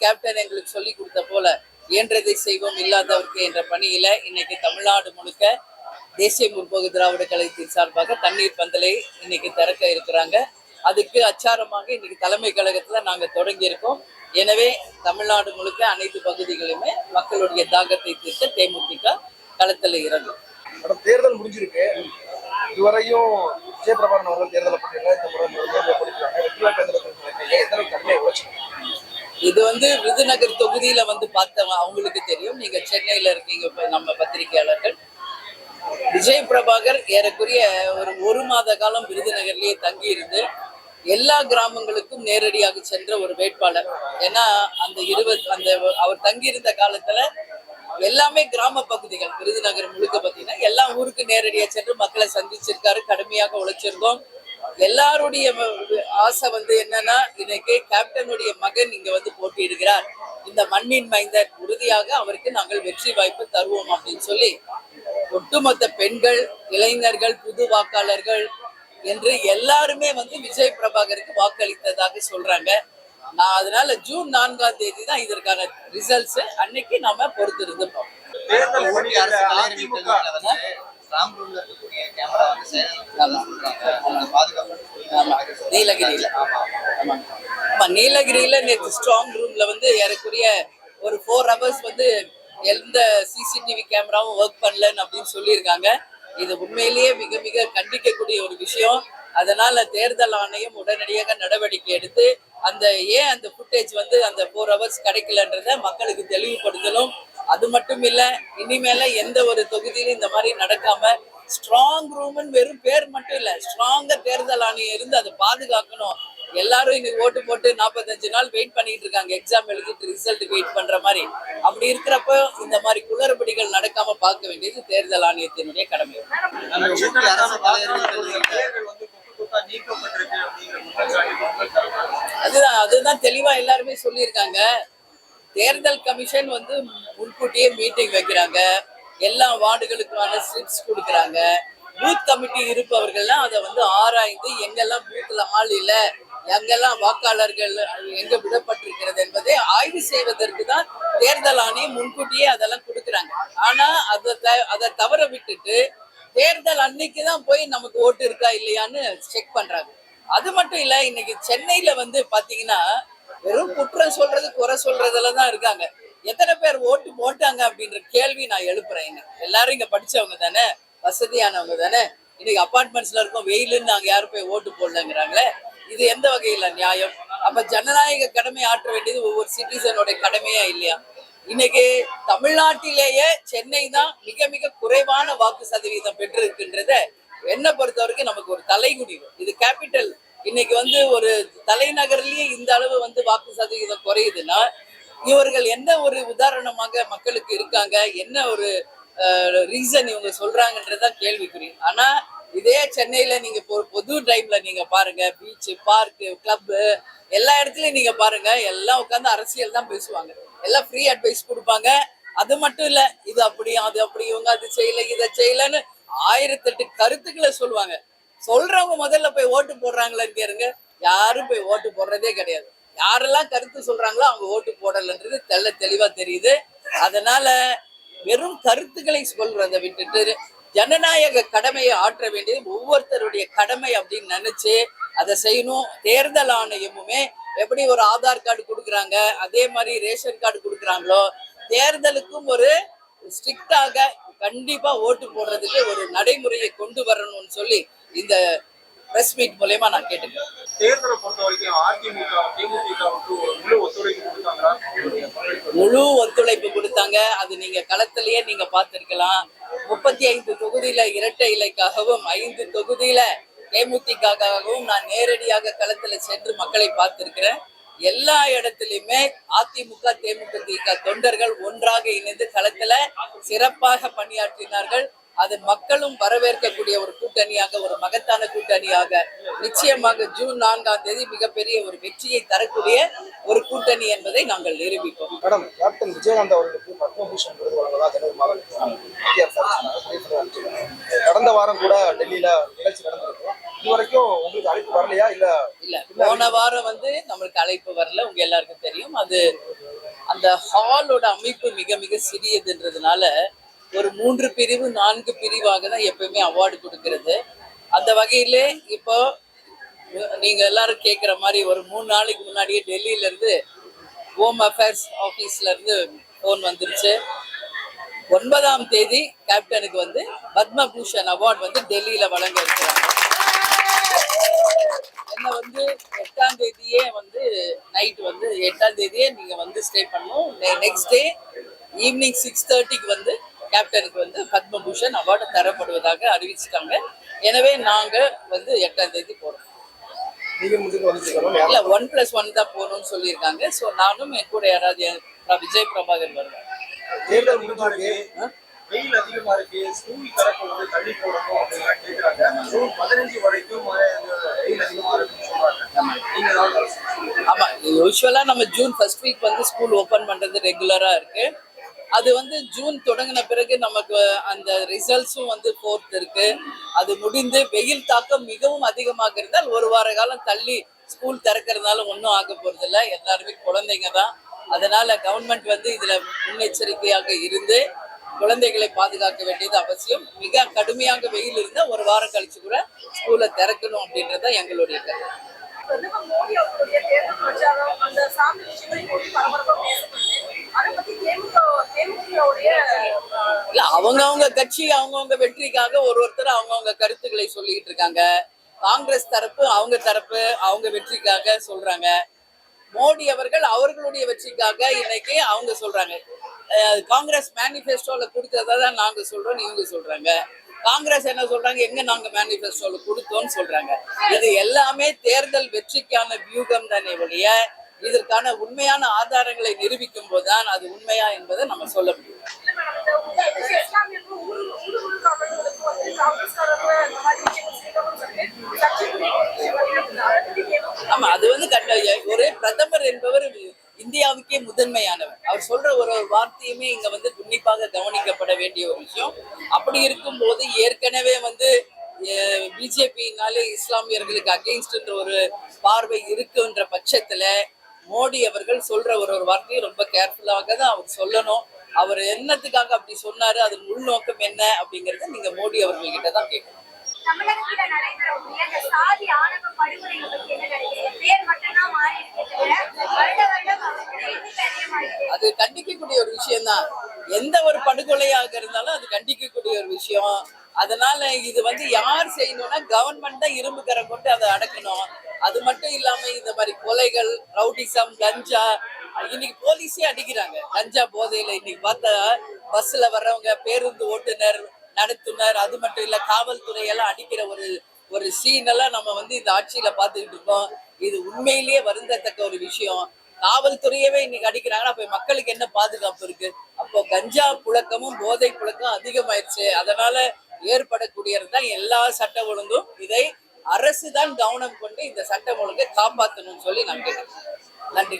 Captain எங்களுக்கு சொல்லி கொடுத்த போல இயன்றதை செய்வோம் இல்லாதவருக்கு என்ற பணியில இன்னைக்கு தமிழ்நாடு முழுக்க தேசிய முற்போக்கு திராவிட கழகத்தின் சார்பாக தண்ணீர் பந்தலை இன்னைக்கு திறக்க இருக்கிறாங்க. அதுக்கு அச்சாரமாக இன்னைக்கு தலைமை கழகத்துல நாங்க தொடங்கி இருக்கோம் எனவே தமிழ்நாடு முழுக்க அனைத்து பகுதிகளுமே மக்களுடைய தாகத்தை தீர்க்க தேமுதிக களத்துல இறங்கும். தேர்தல் முடிஞ்சிருக்கு. இதுவரையும் விஜயபிரபாரன் அவர்கள் தேர்தலை பண்ணிருக்காங்க இந்த முறை தேர்தலை பண்ணிருக்காங்க வெற்றி வாய்ப்பு எந்த அளவுக்கு உழைச்சிருக்காங்க? இது வந்து விருதுநகர் தொகுதியில வந்து பார்த்தவங்க அவங்களுக்கு தெரியும். நீங்க சென்னையில இருக்கீங்க நம்ம பத்திரிகையாளர்கள். விஜய் பிரபாகர் ஏறக்குரிய ஒரு ஒரு மாத காலம் விருதுநகர்லயே தங்கி இருந்து எல்லா கிராமங்களுக்கும் நேரடியாக சென்ற ஒரு வேட்பாளர். ஏன்னா அந்த இருபத் அந்த அவர் தங்கியிருந்த காலத்துல எல்லாமே கிராம பகுதிகள். விருதுநகர் முழுக்க பார்த்தீங்கன்னா எல்லா ஊருக்கு நேரடியாக சென்று மக்களை சந்திச்சிருக்காரு. கடுமையாக உழைச்சிருக்கோம் எல்லாருடைய ஆசை வந்து என்னன்னா இன்னைக்கு கேப்டனுடைய மகன் இங்க வந்து போட்டியிடுகிறார். இந்த மண்ணின் மைந்தர் உறுதியாக அவருக்கு நாங்கள் வெற்றி வாய்ப்பு தருவோம் அப்படின்னு சொல்லி ஒட்டுமொத்த பெண்கள் இளைஞர்கள் புது வாக்காளர்கள் என்று எல்லாருமே வந்து விஜய் பிரபாகருக்கு வாக்களித்ததாக சொல்றாங்க. நான் அதனால ஜூன் நான்காம் தேதி தான் இதற்கான ரிசல்ட்ஸ் அன்னைக்கு நாம பொறுத்திருந்து பார்ப்போம். ராம் ரூம்ல இருக்கக்கூடிய கேமரா வந்து. சொல்றாங்க. பாதுகாப்பு நீலகிரியில. ஆமா ஆமா. ஆமா நீலகிரியில நேற்று ஸ்ட்ராங் ரூம்ல வந்து ஏறக்குறைய ஒரு ஃபோர் ஹவர்ஸ் வந்து எந்த சிசிடிவி கேமராவும் ஒர்க் பண்ணலன்னு அப்படின்னு சொல்லியிருக்காங்க. இது உண்மையிலேயே மிக மிக கண்டிக்கக்கூடிய ஒரு விஷயம். அதனால தேர்தல் ஆணையம் உடனடியாக நடவடிக்கை எடுத்து அந்த ஏன் அந்த ஃபுட்டேஜ் வந்து அந்த ஃபோர் ஹவர்ஸ் கிடைக்கலன்றத மக்களுக்கு தெளிவுபடுத்தணும். அது மட்டும் இல்ல இனிமேல எந்த ஒரு தொகுதியிலும் இந்த மாதிரி நடக்காம ஸ்ட்ராங் ரூம்னு வெறும் பேர் மட்டும் இல்ல ஸ்ட்ராங்கா தேர்தல் ஆணையம் இருந்து அதை பாதுகாக்கணும். எல்லாரும் இன்னைக்கு ஓட்டு போட்டு நாற்பத்தஞ்சு நாள் வெயிட் பண்ணிட்டு இருக்காங்க. எக்ஸாம் எழுதிட்டு ரிசல்ட் வெயிட் பண்ற மாதிரி. அப்படி இருக்கிறப்ப இந்த மாதிரி குளறுபடிகள் நடக்காம பார்க்க வேண்டியது தேர்தல் ஆணையத்தினுடைய கடமை. அதுதான் அதுதான் தெளிவா எல்லாருமே சொல்லியிருக்காங்க. தேர்தல் கமிஷன் வந்து முன்கூட்டியே மீட்டிங் வைக்கிறாங்க. எல்லா வார்டுகளுக்கான ஸ்லிப்ஸ் கொடுக்குறாங்க. பூத் கமிட்டி இருப்பவர்கள்லாம் அதை வந்து ஆராய்ந்து எங்கெல்லாம் பூத்தில் ஆள் இல்லை எங்கெல்லாம் வாக்காளர்கள் எங்க விடப்பட்டிருக்கிறது என்பதை ஆய்வு செய்வதற்கு தான் தேர்தல் ஆணையம் முன்கூட்டியே அதெல்லாம் கொடுக்குறாங்க. ஆனா அதை த- அதை தவற விட்டுட்டு தேர்தல் அன்னைக்கு தான் போய் நமக்கு ஓட்டு இருக்கா இல்லையான்னு செக் பண்றாங்க. அது மட்டும் இல்ல இன்னைக்கு சென்னையில வந்து பாத்தீங்கன்னா வெறும் குற்றம் சொல்றது குறை சொல்றதுல தான் இருக்காங்க. எத்தனை பேர் ஓட்டு போட்டாங்க அப்படின்ற கேள்வி நான் எழுப்புறேன் இங்க. எல்லாரும் இங்க படிச்சவங்க தானே வசதியானவங்க தானே. இன்னைக்கு அப்பார்ட்மெண்ட்ஸ்ல இருக்கோம் வெயிலுன்னு நாங்க யாரும் போய் ஓட்டு போடலங்கிறாங்களே. இது எந்த வகையில நியாயம்? அப்ப ஜனநாயக கடமை ஆற்ற வேண்டியது ஒவ்வொரு சிட்டிசனோட கடமையா இல்லையா? இன்னைக்கு தமிழ்நாட்டிலேயே சென்னை தான் மிக மிக குறைவான வாக்கு சதவீதம் பெற்றிருக்கின்றத என்னை பொறுத்த வரைக்கும் நமக்கு ஒரு தலைகுடி இது கேபிட்டல் இன்னைக்கு வந்து ஒரு தலைநகர்லயே இந்த அளவு வந்து வாக்கு சதவீதம் குறையுதுன்னா இவர்கள் என்ன ஒரு உதாரணமாக மக்களுக்கு இருக்காங்க என்ன ஒரு ரீசன் இவங்க சொல்றாங்கன்றதுதான் கேள்விக்குறி. ஆனா இதே சென்னையில நீங்க பொ- பொது டைம்ல நீங்க பாருங்க பீச் பார்க்கு கிளப்பு எல்லா இடத்துலயும் நீங்க பாருங்க எல்லாம் உட்காந்து அரசியல் தான் பேசுவாங்க. எல்லாம் ஃப்ரீ அட்வைஸ் கொடுப்பாங்க. அது மட்டும் இல்ல இது அப்படி அது அப்படி இவங்க அது செய்யல இதை செய்யலன்னு ஆயிரத்தெட்டு கருத்துக்களை சொல்லுவாங்க. சொல்றவங்க முதல்ல போய் ஓட்டு போடுறாங்களான்னு கேருங்க யாரும் போய் ஓட்டு போடுறதே கிடையாது. யாரெல்லாம் கருத்து சொல்றாங்களோ அவங்க ஓட்டு போடலன்றது தெல்ல தெளிவா தெரியுது. அதனால வெறும் கருத்துக்களை சொல்றதை விட்டுட்டு ஜனநாயக கடமையை ஆற்ற வேண்டியது ஒவ்வொருத்தருடைய கடமை அப்படின்னு நினைச்சு அதை செய்யணும். தேர்தல் ஆணையமுமே எப்படி ஒரு ஆதார் கார்டு கொடுக்குறாங்க அதே மாதிரி ரேஷன் கார்டு கொடுக்குறாங்களோ தேர்தலுக்கும் ஒரு ஸ்ட்ரிக்டாக கண்டிப்பா ஓட்டு போடுறதுக்கு ஒரு நடைமுறையை கொண்டு வரணும்னு சொல்லி இந்த பிரஸ் மீட் மூலயமா நான் கேட்டுக்கிறேன். தேர்தலை பொறுத்த வரைக்கும் அதிமுக தேமுதிகவுக்கு ஒரு முழு ஒத்துழைப்பு கொடுத்தாங்களா? முழு ஒத்துழைப்பு கொடுத்தாங்க. அது நீங்க களத்திலேயே நீங்க பார்த்திருக்கலாம். முப்பத்தி ஐந்து தொகுதியில இரட்டை இலைக்காகவும் ஐந்து தொகுதியில தேமுதிகவும் நான் நேரடியாக களத்துல சென்று மக்களை பார்த்திருக்கிறேன். எல்லா இடத்துலயுமே அதிமுக தேமுதிக தொண்டர்கள் ஒன்றாக இணைந்து களத்துல சிறப்பாக பணியாற்றினார்கள். அது மக்களும் வரவேற்கக்கூடிய ஒரு கூட்டணியாக ஒரு மகத்தான கூட்டணியாக நிச்சயமாக ஜூன் நான்காம் தேதி மிகப்பெரிய ஒரு வெற்றியை தரக்கூடிய ஒரு கூட்டணி என்பதை நாங்கள் நிரூபிப்போம். மேடம் கேப்டன் விஜயகாந்த் அவர்களுக்கு பத்மபூஷன் விருது வழங்குவதா ஜனவரி. கடந்த வாரம் கூட டெல்லியில நிகழ்ச்சி நடந்திருக்கு. இது வரைக்கும் உங்களுக்கு அழைப்பு வரலையா? இல்ல இல்ல போன வாரம் வந்து நம்மளுக்கு அழைப்பு வரல. உங்க எல்லாருக்கும் தெரியும். அது அந்த ஹாலோட அமைப்பு மிக மிக சிறியதுன்றதுனால ஒரு மூன்று பிரிவு நான்கு பிரிவாக தான் எப்பயுமே அவார்டு கொடுக்கறது. அந்த வகையிலே இப்போ நீங்க எல்லாரும் கேட்குற மாதிரி ஒரு மூணு நாளைக்கு முன்னாடியே டெல்லியில இருந்து ஹோம் அஃபேர்ஸ் ஆஃபீஸ்ல இருந்து ஃபோன் வந்துருச்சு. ஒன்பதாம் தேதி கேப்டனுக்கு வந்து பத்மபூஷன் அவார்ட் வந்து டெல்லியில வழங்க இருக்கிறாங்க. என்ன வந்து எட்டாம் தேதியே வந்து நைட் வந்து எட்டாம் தேதியே நீங்க வந்து ஸ்டே பண்ணணும். நெக்ஸ்ட் டே ஈவினிங் சிக்ஸ் தேர்ட்டிக்கு வந்து கேப்டனுக்கு வந்து பத்மபூஷன் அவார்டு தரப்படுவதாக அறிவிச்சிட்டாங்க. எனவே நாங்க வந்து எட்டாம் தேதி வந்துருக்கணும் இல்ல ஒன் பிளஸ் ஒன் தான் போகணும்னு சொல்லியிருக்காங்க. ஸோ நானும் என் கூட யாராவது விஜய் பிரபாகர் வருவேன் தேர்தல் முடிஞ்சிருக்கு வெயில் அதிகமா இருக்கு. ஸ்கூல் திறக்க வந்து தள்ளி போடணும் அப்படின்னு கேக்குறாங்க. ஜூன் பதினஞ்சு வரைக்கும் மழை இந்த வெயில் அதிகமா இருக்குன்னு சொல்றாங்க. நீங்க ஏதாவது ஆமா யூஸ்வலா நம்ம ஜூன் ஃபர்ஸ்ட் வீக் வந்து ஸ்கூல் ஓபன் பண்றது ரெகுலரா இருக்கு. அது வந்து ஜூன் தொடங்கின பிறகு நமக்கு அந்த ரிசல்ட்ஸும் வந்து ஃபோர்த் இருக்கு. அது முடிந்து வெயில் தாக்கம் மிகவும் அதிகமாக இருந்தால் ஒரு வார காலம் தள்ளி ஸ்கூல் திறக்கிறதுனால ஒன்றும் ஆக போறதில்ல. எல்லாருமே குழந்தைங்க தான். அதனால கவர்மெண்ட் வந்து இதுல முன்னெச்சரிக்கையாக இருந்து குழந்தைகளை பாதுகாக்க வேண்டியது அவசியம். மிக கடுமையாக வெயில் இருந்தால் ஒரு வாரம் கழிச்சு கூட ஸ்கூலை திறக்கணும் அப்படின்றது எங்களுடைய கருத்து. இல்ல அவங்கவங்க கட்சி அவங்கவுங்க வெற்றிக்காக ஒரு ஒருத்தர் அவங்கவுங்க கருத்துக்களை சொல்லிக்கிட்டு இருக்காங்க. காங்கிரஸ் தரப்பு அவங்க தரப்பு அவங்க வெற்றிக்காக சொல்றாங்க. மோடி அவர்கள் அவர்களுடைய வெற்றிக்காக இன்னைக்கு அவங்க சொல்றாங்க. காங்கிரஸ் மேனிஃபெஸ்டோல கொடுத்ததா தான் நாங்க சொல்றோம் இவங்க சொல்றாங்க. காங்கிரஸ் என்ன சொல்றாங்க எங்க நாங்க மேனிஃபெஸ்டோல கொடுத்தோம்னு சொல்றாங்க. இது எல்லாமே தேர்தல் வெற்றிக்கான வியூகம் தானே ஒழிய இதற்கான உண்மையான ஆதாரங்களை நிரூபிக்கும் போதுதான் அது உண்மையா என்பதை நம்ம சொல்ல முடியும். ஆமா அது வந்து கண்ட- ஒரே பிரதமர் என்பவர் இந்தியாவுக்கே முதன்மையானவர். அவர் சொல்ற ஒரு ஒரு வார்த்தையுமே இங்க வந்து உன்னிப்பாக கவனிக்கப்பட வேண்டிய ஒரு விஷயம். அப்படி இருக்கும்போது ஏற்கனவே வந்து பிஜேபினாலே இஸ்லாமியர்களுக்கு அகெயின்ஸ்ட்ன்ற ஒரு பார்வை இருக்குன்ற பட்சத்துல மோடி அவர்கள் சொல்ற ஒரு ஒரு வார்த்தையை ரொம்ப கேர்ஃபுல்லாக தான் அவர் சொல்லணும். அவர் என்னத்துக்காக அப்படி சொன்னாரு? அதன் உள்நோக்கம் என்ன? அப்படிங்கறத நீங்க மோடி அவர்கள்கிட்ட தான் கேட்கணும். அது கண்டிக்கக்கூடிய ஒரு விஷயம்தான். எந்த ஒரு படுகொலையாக இருந்தாலும் அது கண்டிக்கக்கூடிய ஒரு விஷயம். அதனால இது வந்து யார் செய்யணும்னா கவர்மெண்ட் தான் இரும்பு கரம் கொண்டு அதை அடக்கணும். அது மட்டும் இல்லாம இந்த மாதிரி கொலைகள் ரவுடிசம் கஞ்சா இன்னைக்கு போலீஸே அடிக்கிறாங்க. கஞ்சா போதையில இன்னைக்கு பார்த்தா பஸ்ல வர்றவங்க பேருந்து ஓட்டுநர் நடத்துனர் அது மட்டும் இல்ல காவல்துறை எல்லாம் அடிக்கிற ஒரு ஒரு சீன் எல்லாம் நம்ம வந்து இந்த ஆட்சியில பார்த்துக்கிட்டு இருக்கோம். இது உண்மையிலேயே வருந்தத்தக்க ஒரு விஷயம். காவல்துறையவே இன்னைக்கு அடிக்கிறாங்கன்னா அப்ப மக்களுக்கு என்ன பாதுகாப்பு இருக்கு? அப்போ கஞ்சா புழக்கமும் போதை புழக்கம் அதிகமாயிருச்சு. அதனால ஏற்படக்கூடியது தான் எல்லா சட்ட ஒழுங்கும். இதை அரசு தான் கவனம் கொண்டு இந்த சட்டம் ஒழுங்கை காப்பாற்றணும்னு சொல்லி நான் கேட்கிறேன் நன்றி.